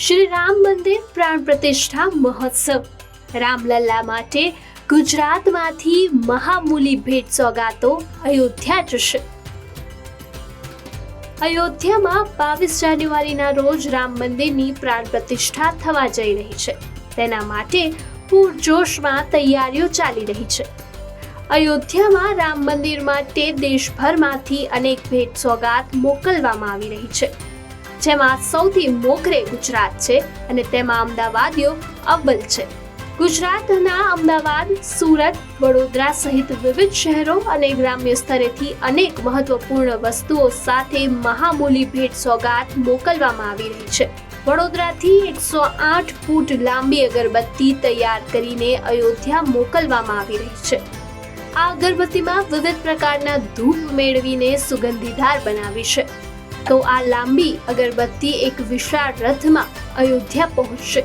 શ્રી રામ મંદિર પ્રાણ પ્રતિષ્ઠા મહોત્સવ. રામલલ્લા માટે ગુજરાતમાંથી મહામૂલી ભેટ સોગાતો અયોધ્યા જશે. અયોધ્યામાં બાવીસ જાન્યુઆરીના રોજ રામ મંદિરની પ્રાણ પ્રતિષ્ઠા થવા જઈ રહી છે. તેના માટે પૂરજોશમાં તૈયારીઓ ચાલી રહી છે. અયોધ્યામાં રામ મંદિર માટે દેશભરમાંથી અનેક ભેટ સોગાત મોકલવામાં આવી રહી છે. જેમાં સૌથી મોખરે ગુજરાત છે અને તેમાં અમદાવાદીઓ અવ્વલ છે. ગુજરાતના અમદાવાદ, સુરત, વડોદરા સહિત વિવિધ શહેરો અને ગ્રામ્ય સ્તરેથી અનેક મહત્વપૂર્ણ વસ્તુઓ સાથે મહામૂલી ભેટ સોગાત મોકલવામાં આવી રહી છે. વડોદરાથી એકસો આઠ ફૂટ લાંબી અગરબત્તી તૈયાર કરીને અયોધ્યા મોકલવામાં આવી રહી છે. આ અગરબત્તીમાં વિવિધ પ્રકારના ધૂપ મેળવીને સુગંધીદાર બનાવી છે. તો આ લાંબી અગરબત્તી એક વિશાળ રથમાં અયોધ્યા પહોંચશે.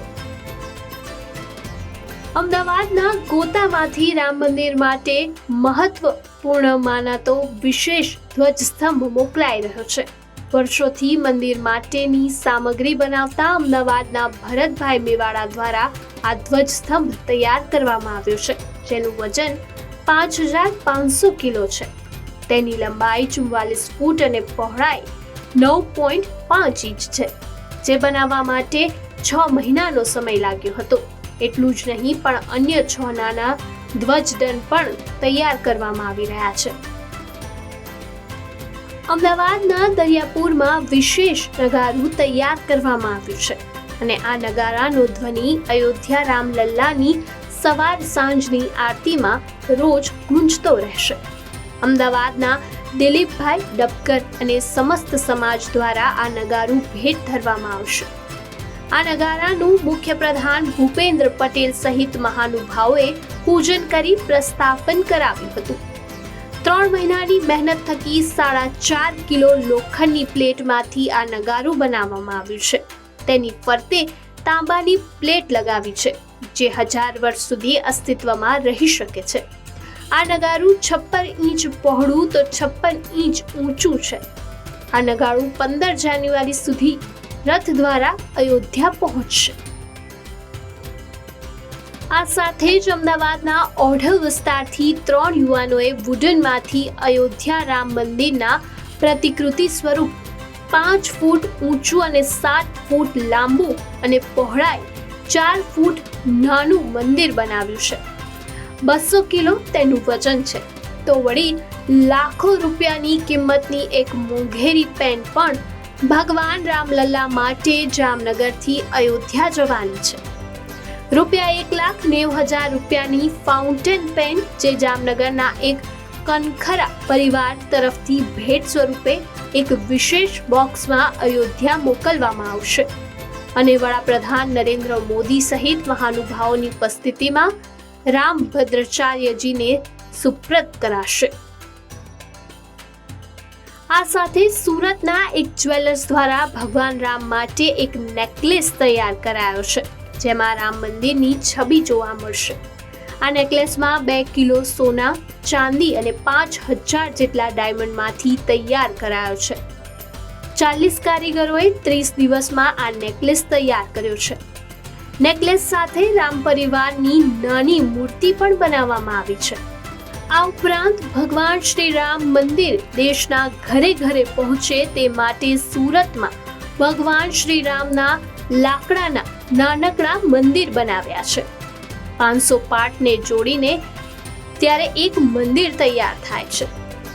અમદાવાદના ગોતામાંથી રામ મંદિર માટે મહત્વપૂર્ણ માનાતો વિશેષ ધ્વજસ્તંભ મોકલાઈ રહ્યો છે. વર્ષોથી મંદિર માટેની સામગ્રી બનાવતા અમદાવાદના ભરતભાઈ મેવાડા દ્વારા આ ધ્વજસ્તંભ તૈયાર કરવામાં આવ્યો છે, જેનું વજન પાંચ હજાર પાંચસો કિલો છે. તેની લંબાઈ ચુમ્વાલીસ ફૂટ અને પહોળાઈ નવ પોઈન્ટ પાંચ ઇંચ છે, જે બનાવવા માટે છ મહિનાનો સમય લાગ્યો હતો. એટલું જ નહીં, પણ અન્ય છ નાના ધ્વજદંડ પણ તૈયાર કરવામાં આવી રહ્યા છે. અમદાવાદના દરિયાપુરમાં વિશેષ નગારું તૈયાર કરવામાં આવ્યું છે અને આ નગારાનો ધ્વનિ અયોધ્યા રામલલ્લાની સવાર સાંજની આરતીમાં રોજ ગુંજતો રહેશે. અમદાવાદના દિલીપભાઈ ડબકર અને સમસ્ત સમાજ દ્વારા આ નગારું ભેટ ધરવામાં આવશે. આ નગારાનું મુખ્ય પ્રધાન ભૂપેન્દ્ર પટેલ સહિત મહાનુભાવોએ પૂજન કરી પ્રસ્થાપન કરાવ્યું હતું. ત્રણ મહિનાની મહેનત થકી સાડા ચાર કિલો લોખંડની પ્લેટમાંથી આ નગારું બનાવવામાં આવ્યું છે. તેની ફરતે તાંબાની પ્લેટ લગાવી છે, જે હજાર વર્ષ સુધી અસ્તિત્વમાં રહી શકે છે. આ નગારું છપ્પન ઇંચ પહોળું તો છપ્પન ઇંચ ઊંચું છે. આ નગારું પંદર જાન્યુઆરી સુધી રથ દ્વારા અયોધ્યા પહોંચશે. આ સાથે જ અમદાવાદના ઓઢવ વિસ્તારથી ત્રણ યુવાનોએ વુડનમાંથી અયોધ્યા રામ મંદિરના પ્રતિકૃતિ સ્વરૂપ પાંચ ફૂટ ઊંચું અને સાત ફૂટ લાંબુ અને પહોળાઈ ચાર ફૂટ નાનું મંદિર બનાવ્યું છે. બસો કિલો તેનું વજન છે. તો વળી લાખો રૂપિયાની કિંમતની એક મોંઘેરી પેન પણ ભગવાન રામલલ્લા માટે જામનગરથી અયોધ્યા જવાની છે. રૂપિયા એક લાખ નેવ હજાર રૂપિયાની ફાઉન્ટેન પેન જે જામનગરના એક કનખરા પરિવાર તરફથી ભેટ સ્વરૂપે એક વિશેષ બોક્સમાં અયોધ્યા મોકલવામાં આવશે. અને વડાપ્રધાન નરેન્દ્ર મોદી સહિત મહાનુભાવોની ઉપસ્થિતિમાં રામભદ્રાચાર્યજીને સુપ્રત કરાશે. આ સાથે સુરતના એક જ્વેલર્સ દ્વારા ભગવાન રામ માટે એક નેકલેસ તૈયાર કરાયો છે, જેમાં રામ મંદિરની છબી જોવા મળશે. આ નેકલેસમાં બે કિલો સોના, ચાંદી અને પાંચ હજાર જેટલા ડાયમંડમાંથી તૈયાર કરાયો છે. ચાલીસ કારીગરોએ ત્રીસ દિવસમાં આ નેકલેસ તૈયાર કર્યો છે. નેકલેસ સાથે રામ પરિવારની નાની મૂર્તિ પણ બનાવવામાં આવી છે. આ ઉપરાંત ભગવાન શ્રી રામ મંદિર દેશના ઘરે ઘરે પહોંચે તે માટે સુરતમાં ભગવાન શ્રી રામના લાકડાના નાનકડા મંદિર બનાવ્યા છે. પાંચસો પાટને જોડીને ત્યારે એક મંદિર તૈયાર થાય છે.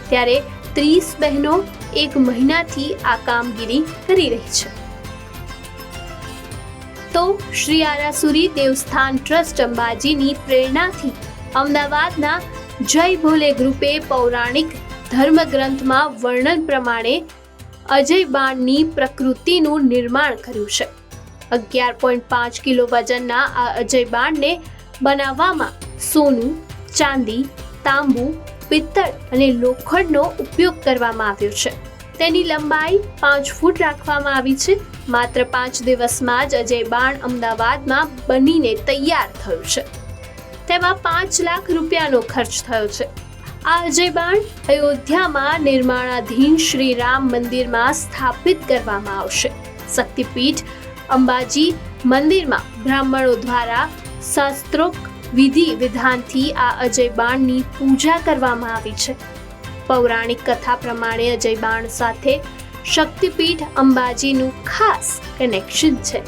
ત્યારે ત્રીસ બહેનો એક મહિનાથી આ કામગીરી કરી રહી છે. તો શ્રી આરાસુરી દેવસ્થાન ટ્રસ્ટ અંબાજીની પ્રેરણાથી અમદાવાદના જય ભોલે ગ્રુપે પૌરાણિક ધર્મગ્રંથમાં વર્ણન પ્રમાણે અજય બાણની પ્રકૃતિનું નિર્માણ કર્યું છે. અગિયાર પોઈન્ટ પાંચ કિલો વજનના આ અજય બાણને બનાવવામાં સોનું, ચાંદી, તાંબુ, પિત્તળ અને લોખંડનો ઉપયોગ કરવામાં આવ્યો છે. તેની લંબાઈ પાંચ ફૂટ રાખવામાં આવી છે. માત્ર પાંચ દિવસમાં જ અજય બાણ અમદાવાદમાં બનીને તૈયાર થયું છે. તેમાં પાંચ લાખ રૂપિયાનો ખર્ચ થયો છે. આ અજય બાણ અયોધ્યામાં નિર્માણાધીન શ્રી રામ મંદિરમાં સ્થાપિત કરવામાં આવશે. શક્તિપીઠ અંબાજી મંદિરમાં બ્રાહ્મણો દ્વારા શાસ્ત્રોક વિધિ વિધાનથી આ અજય બાણની પૂજા કરવામાં આવી છે. પૌરાણિક કથા પ્રમાણે અજય બાણ સાથે શક્તિપીઠ અંબાજીનું ખાસ કનેક્શન છે.